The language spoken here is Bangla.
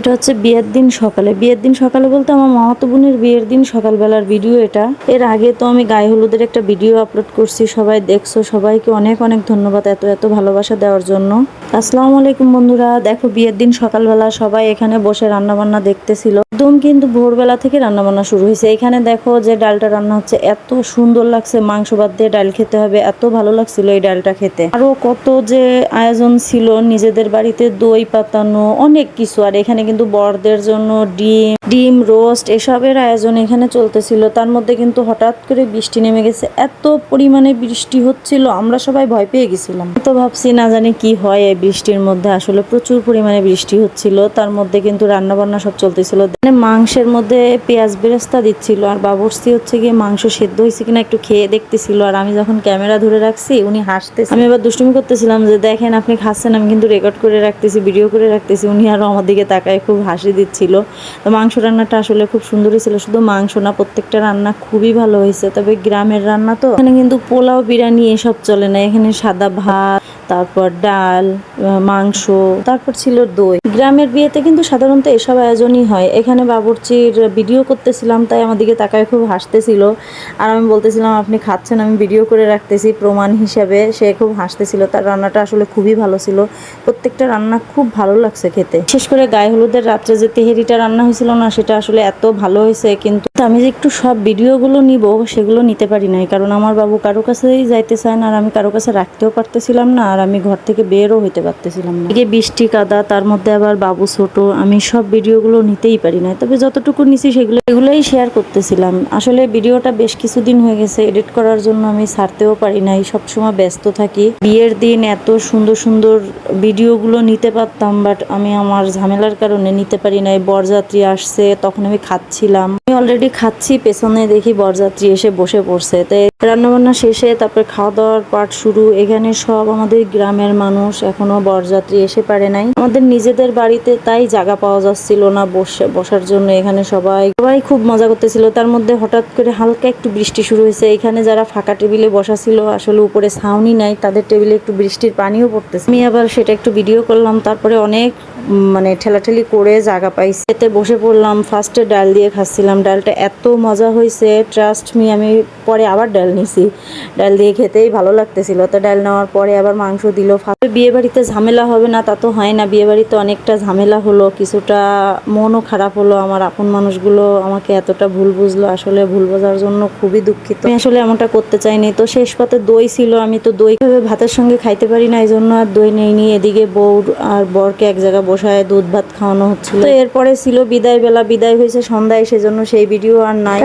এটা হচ্ছে বিয়ের দিন সকালে। বিয়ের দিন সকালে বলতে আমার মামাতো বোনের বিয়ের দিন সকালবেলার ভিডিও এটা। এর আগে তো আমি গায়ে হলুদের একটা ভিডিও আপলোড করছি, সবাই দেখছ, সবাইকে অনেক অনেক ধন্যবাদ এত এত ভালোবাসা দেওয়ার জন্য। আসসালামু আলাইকুম বন্ধুরা। দেখো, বিয়ের দিন সকালবেলা সবাই এখানে বসে রান্না বান্না দেখতেছিল। একদম কিন্তু ভোরবেলা থেকে রান্না বান্না শুরু হয়েছে। এখানে দেখো যে ডালটা রান্না হচ্ছে, এত সুন্দর লাগছে। মাংস বাদ দিয়ে ডাল খেতে হবে, এত ভালো লাগছিল এই ডালটা খেতে। আরও কত যে আয়োজন ছিল, নিজেদের বাড়িতে দই পাতানো, অনেক কিছু। আর এখানে কিন্তু বরদের জন্য ডিম ডিম রোস্ট, এসবের আয়োজন এখানে চলতেছিল। তার মধ্যে কিন্তু হঠাৎ করে বৃষ্টি নেমে গেছে। এত পরিমাণে বৃষ্টি হচ্ছিল, আমরা সবাই ভয় পেয়ে গেছিলাম। তো ভাবছি না জানি কি হয় বৃষ্টির মধ্যে আসলে প্রচুর পরিমাণে বৃষ্টি হচ্ছিল। তার মধ্যে কিন্তু রান্না বান্না সব চলতেছিল। মানে মাংসের মধ্যে পেঁয়াজ বেরেস্তা দিচ্ছিল আর বাবরসি হচ্ছে গিয়ে মাংস সেদ্ধ হয়েছে কিনা একটু খেয়ে দেখতেছিল। আর আমি যখন ক্যামেরা ধরে রাখছি, উনি হাসতেছে। আমি এবার দুষ্টুমি করতেছিলাম যে, দেখেন আপনি খাচ্ছেন, আমি কিন্তু রেকর্ড করে রাখতেছি ভিডিও করে রাখতেছি। উনি আরও আমার দিকে তাকায়, খুব হাসি দিচ্ছিল। তো মাংস রান্নাটা আসলে খুব সুন্দরই ছিল। শুধু মাংস না, প্রত্যেকটা রান্না খুবই ভালো হয়েছে। তবে গ্রামের রান্না তো, এখানে কিন্তু পোলাও, বিরিয়ানি এসব চলে না। এখানে সাদা ভাত, তারপর ডাল মাংস, তারপর ছিল দই। গ্রামের বিয়েতে কিন্তু সাধারণত এসব আয়োজনই হয়। এখানে বাবুর্চির ভিডিও করতেছিলাম, তাই আমার দিকে তাকায় খুব হাসতেছিল। আর আমি বলতেছিলাম, আপনি খাচ্ছেন, আমি ভিডিও করে রাখতেছি প্রমাণ হিসাবে। সে খুব হাসতেছিল। তার রান্নাটা আসলে খুবই ভালো ছিল। প্রত্যেকটা রান্না খুব ভালো লাগছে খেতে। বিশেষ করে গায়ে হলুদের রাত্রে যে তেহেরিটা রান্না হয়েছিল না, সেটা আসলে এত ভালো হয়েছে। কিন্তু আমি যে একটু সব ভিডিওগুলো নিব, সেগুলো নিতে পারি নাই। কারণ আমার বাবু কারও কাছেই যাইতে চায় না, আর আমি কারও কাছে রাখতেও পারতেছিলাম না, আর আমি ঘর থেকে বেরও হইতে পারতেছিলাম না। এদিকে বৃষ্টি, কাদা, তার মধ্যে আবার বাবু ছোট, আমি সব ভিডিওগুলো নিতেই পারি না তবে যতটুকু নিছি সেগুলো এগুলোই শেয়ার করতেছিলাম। আসলে ভিডিওটা বেশ কিছুদিন হয়ে গেছে এডিট করার জন্য আমি ছাড়তেও পারি নাই, সবসময় ব্যস্ত থাকি। বিয়ের দিন এত সুন্দর সুন্দর ভিডিওগুলো নিতে পারতাম বাট আমি আমার ঝামেলার কারণে নিতে পারি নাই। বরযাত্রী আসছে, তখন আমি খাচ্ছিলাম। অলরেডি খাচ্ছি, পেছনে দেখি বরযাত্রী এসে বসে পড়ছে। তাই রান্নাবান্না শেষে তারপর খাওয়া দাওয়ার পাট শুরু। এখানে সব আমাদের গ্রামের মানুষ এখনও বরযাত্রী এসে পারে নাই। আমাদের নিজেদের বাড়িতে তাই জায়গা পাওয়া যাচ্ছিল না বসে, বসার জন্য। এখানে সবাই সবাই খুব মজা করতেছিল। তার মধ্যে হঠাৎ করে হালকা একটু বৃষ্টি শুরু হয়েছে। এখানে যারা ফাঁকা টেবিলে বসা ছিল, আসলে উপরে ছাউনি নাই। তাদের টেবিলে একটু বৃষ্টির পানিও পড়তেছে। আমি আবার সেটা একটু ভিডিও করলাম। তারপরে অনেক মানে ঠেলাঠেলি করে জায়গা পাইছি। এতে বসে পড়লাম ফার্স্টে ডাল দিয়ে খাচ্ছিলাম। ডালটা এত মজা হয়েছে ট্রাস্ট মি আমি পরে আবার ডাল নিছি। ডাল দিয়ে খেতেই ভালো লাগতেছিল। তো ডাল নেওয়ার পরে আবার মাংস দিল। বিয়ে বাড়িতে ঝামেলা হবে না, তা তো হয় না। বিয়ে বাড়িতে অনেকটা ঝামেলা হলো, কিছুটা মনও খারাপ হলো। আমার আপন মানুষগুলো আমাকে এতটা ভুল বুঝলো, আসলে ভুল বোঝার জন্য খুবই দুঃখিত। আমি আসলে এমনটা করতে চাইনি। তো শেষ পাতে দই ছিল। আমি তো দই ভাতের সঙ্গে খাইতে পারি না এই জন্য আর দই নেইনি। এদিকে বউ আর বরকে এক জায়গায় বসায় দুধ, ভাত খাওয়ানো হচ্ছিল। তো এরপরে ছিল বিদায় বেলা বিদায় হয়েছে সন্ধ্যায়, সেজন্য সেই ভিডিও আর নাই।